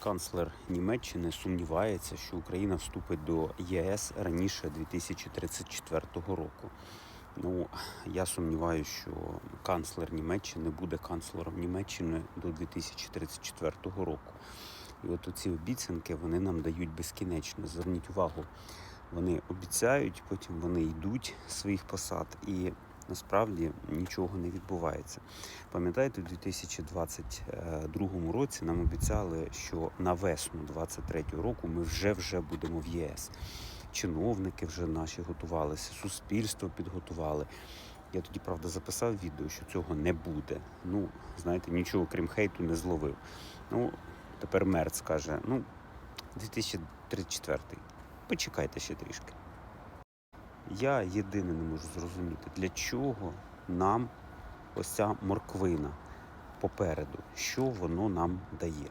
канцлер Німеччини сумнівається, що Україна вступить до ЄС раніше 2034 року. Ну, я сумніваюся, що канцлер Німеччини буде канцлером Німеччини до 2034 року. І от оці обіцянки вони нам дають безкінечно. Зверніть увагу, вони обіцяють, потім вони йдуть з своїх посад, і насправді нічого не відбувається. Пам'ятаєте, у 2022 році нам обіцяли, що на весну 2023 року ми вже вже будемо в ЄС. Чиновники вже наші готувалися, суспільство підготували. Я тоді, правда, записав відео, що цього не буде. Ну, знаєте, нічого крім хейту не зловив. Ну, тепер Мерц каже: ну, 2034. Почекайте ще трішки. Я єдине не можу зрозуміти, для чого нам ось ця морквина попереду, що воно нам дає.